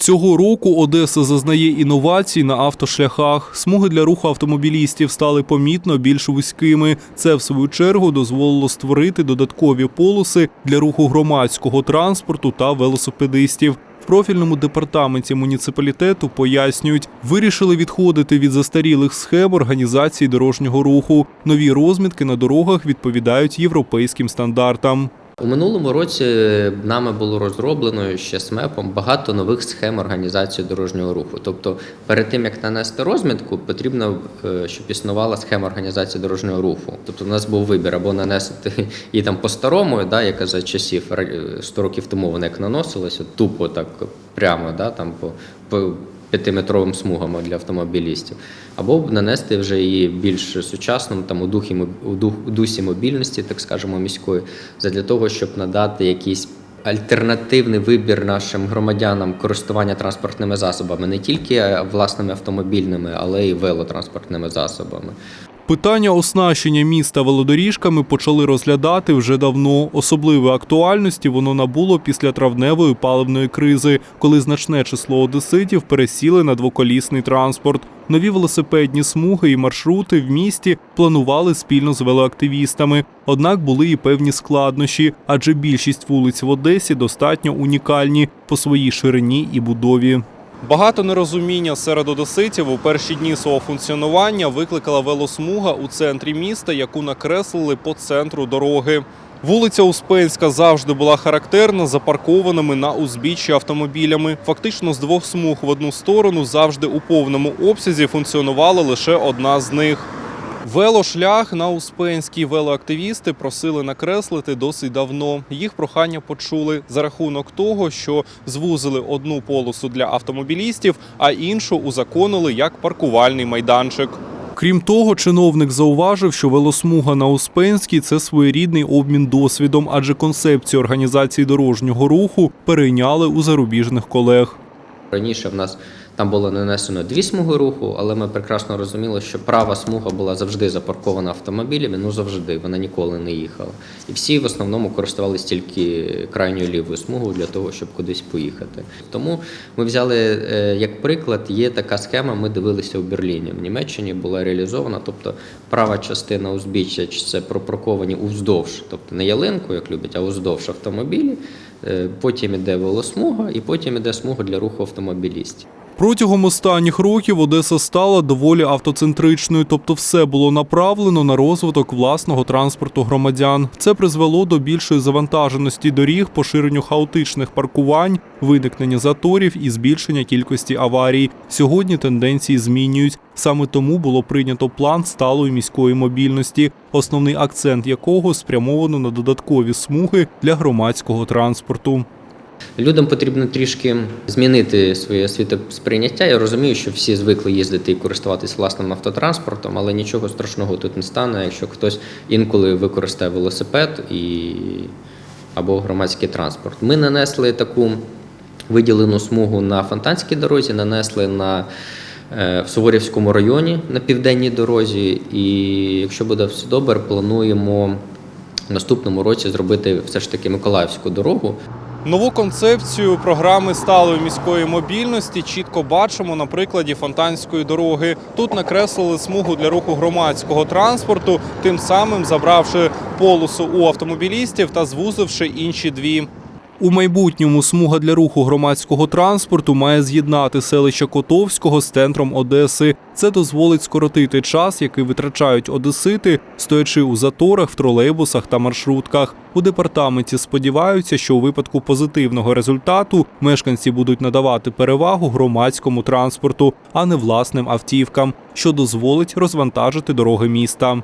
Цього року Одеса зазнає інновацій на автошляхах. Смуги для руху автомобілістів стали помітно більш вузькими. Це, в свою чергу, дозволило створити додаткові полоси для руху громадського транспорту та велосипедистів. В профільному департаменті муніципалітету пояснюють, вирішили відходити від застарілих схем організації дорожнього руху. Нові розмітки на дорогах відповідають європейським стандартам. У минулому році нами було розроблено ще СМЕПом багато нових схем організації дорожнього руху. Тобто, перед тим як нанести розмітку, потрібно, е, щоб існувала схема організації дорожнього руху. Тобто, у нас був вибір або нанести її там по-старому, да, яка за часів 100 років тому вона як наносилася, тупо так прямо, да, там по, по п'ятиметровим смугам для автомобілістів, або нанести вже її більш сучасним там у духі у дух дусі мобільності, так скажемо, міської, задля того, щоб надати якийсь альтернативний вибір нашим громадянам користування транспортними засобами, не тільки власними автомобільними, але й велотранспортними засобами. Питання оснащення міста велодоріжками почали розглядати вже давно. Особливої актуальності воно набуло після травневої паливної кризи, коли значне число одеситів пересіли на двоколісний транспорт. Нові велосипедні смуги і маршрути в місті планували спільно з велоактивістами. Однак були і певні складнощі, адже більшість вулиць в Одесі достатньо унікальні по своїй ширині і будові. Багато нерозуміння серед одеситів у перші дні свого функціонування викликала велосмуга у центрі міста, яку накреслили по центру дороги. Вулиця Успенська завжди була характерна запаркованими на узбіччі автомобілями. Фактично з двох смуг в одну сторону завжди у повному обсязі функціонувала лише одна з них. Велошлях на Успенській велоактивісти просили накреслити досить давно. Їх прохання почули за рахунок того, що звузили одну полосу для автомобілістів, а іншу узаконили як паркувальний майданчик. Крім того, чиновник зауважив, що велосмуга на Успенській це своєрідний обмін досвідом, адже концепцію організації дорожнього руху перейняли у зарубіжних колег. Раніше в нас там було нанесено дві смуги руху, але ми прекрасно розуміли, що права смуга була завжди запаркована автомобілями, ну завжди, вона ніколи не їхала. І всі в основному користувалися тільки крайньою лівою смугою для того, щоб кудись поїхати. Тому ми взяли е, як приклад, є така схема, ми дивилися у Берліні. В Німеччині була реалізована, тобто права частина узбіччя це пропарковані уздовж, тобто не ялинку, як люблять, а уздовж автомобілі. Е, Потім іде велосмуга, і потім іде смуга для руху автомобілістів. Протягом останніх років Одеса стала доволі автоцентричною, тобто все було направлено на розвиток власного транспорту громадян. Це призвело до більшої завантаженості доріг, поширенню хаотичних паркувань, виникнення заторів і збільшення кількості аварій. Сьогодні тенденції змінюють. Саме тому було прийнято план сталої міської мобільності, основний акцент якого спрямовано на додаткові смуги для громадського транспорту. Людям потрібно трішки змінити своє світосприйняття. Я розумію, що всі звикли їздити і користуватись власним автотранспортом, але нічого страшного тут не стане, якщо хтось інколи використає велосипед і... або громадський транспорт. Ми нанесли таку виділену смугу на Фонтанській дорозі, нанесли на е, в Суворівському районі на південній дорозі. І якщо буде все добре, плануємо в наступному році зробити все ж таки Миколаївську дорогу. Нову концепцію програми сталої міської мобільності чітко бачимо на прикладі фонтанської дороги. Тут накреслили смугу для руху громадського транспорту, тим самим забравши полосу у автомобілістів та звузивши інші дві. У майбутньому смуга для руху громадського транспорту має з'єднати селище Котовського з центром Одеси. Це дозволить скоротити час, який витрачають одесити, стоячи у заторах в тролейбусах та маршрутках. У департаменті сподіваються, що у випадку позитивного результату мешканці будуть надавати перевагу громадському транспорту, а не власним автівкам, що дозволить розвантажити дороги міста.